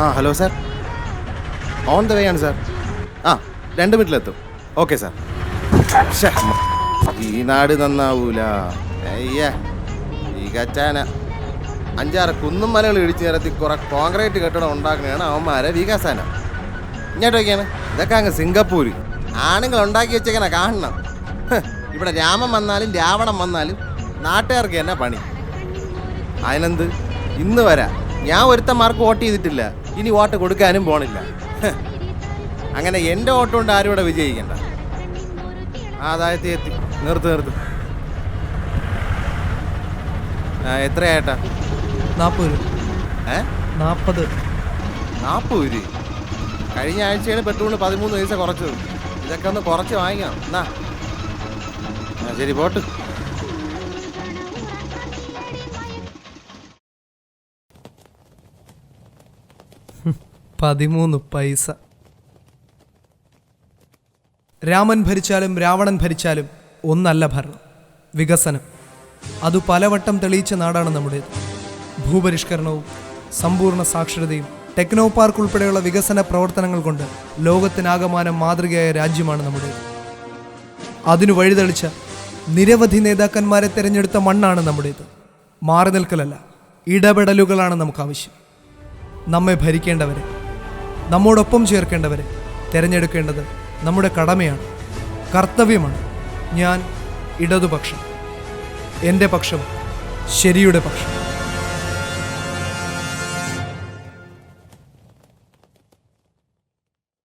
ആ hello sir. On the way ആണ് sir. ആ രണ്ട് മിനിറ്റിലെത്തും. Okay sir. ഈ നാട് നന്നാവൂല. അയ്യേ ഈ കച്ചാന അഞ്ചാറ് കുന്നും മലകൾ ഇടിച്ചു നിരത്തി കുറെ കോൺക്രീറ്റ് കെട്ടിടം ഉണ്ടാക്കുന്നതാണ് അവന്മാരെ വികാസാന. ഇങ്ങോട്ട് വയ്ക്കാണ് ഇതൊക്കെ അങ്ങ് സിംഗപ്പൂര്. ആണുങ്ങൾ ഉണ്ടാക്കി വെച്ചേക്കണ കാണണം. ഇവിടെ രാമൻ വന്നാലും രാവണം വന്നാലും നാട്ടുകാർക്ക് തന്നെ പണി? അതിനെന്ത്? ഇന്ന് വരാ. ഞാൻ ഒരുത്തന്മാർക്ക് വോട്ട് ചെയ്തിട്ടില്ല. ഇനി വോട്ട് കൊടുക്കാനും പോണില്ല. അങ്ങനെ എന്റെ വോട്ട് കൊണ്ട് ആരും ഇവിടെ വിജയിക്കണ്ട. ആദായത്തിൽ എത്തി. നിർത്ത് നിർത്ത്. ആ എത്രയായിട്ടാ? നാൽപ്പത് രൂപ ഏ? നാൽപ്പത് നാൽപ്പത് രൂപ. കഴിഞ്ഞ ആഴ്ചയാണ് പെട്രോളിന് പതിമൂന്ന് പൈസ കുറച്ചത്. ഇതൊക്കെ ഒന്ന് കുറച്ച് വാങ്ങിക്കണം. എന്നാ. ശരി പോട്ട്. പതിമൂന്ന് പൈസ. രാമൻ ഭരിച്ചാലും രാവണൻ ഭരിച്ചാലും ഒന്നല്ല ഭരണം വികസനം. അത് പലവട്ടം തെളിയിച്ച നാടാണ് നമ്മുടേത്. ഭൂപരിഷ്കരണവും സമ്പൂർണ സാക്ഷരതയും ടെക്നോ പാർക്ക് ഉൾപ്പെടെയുള്ള വികസന പ്രവർത്തനങ്ങൾ കൊണ്ട് ലോകത്തിനാകമാനം മാതൃകയായ രാജ്യമാണ് നമ്മുടേത്. അതിനു വഴിതെളിച്ച നിരവധി നേതാക്കന്മാരെ തിരഞ്ഞെടുത്ത മണ്ണാണ് നമ്മുടേത്. മാറി നിൽക്കലല്ല ഇടപെടലുകളാണ് നമുക്ക് ആവശ്യം നമ്മെ ഭരിക്കേണ്ടവരെ നമ്മോടൊപ്പം ചേർക്കേണ്ടവരെ തിരഞ്ഞെടുക്കേണ്ടത് നമ്മുടെ കടമയാണ് കർത്തവ്യമാണ്. ഞാൻ ഇടതുപക്ഷം എന്റെ പക്ഷം ശരിയുടെ പക്ഷം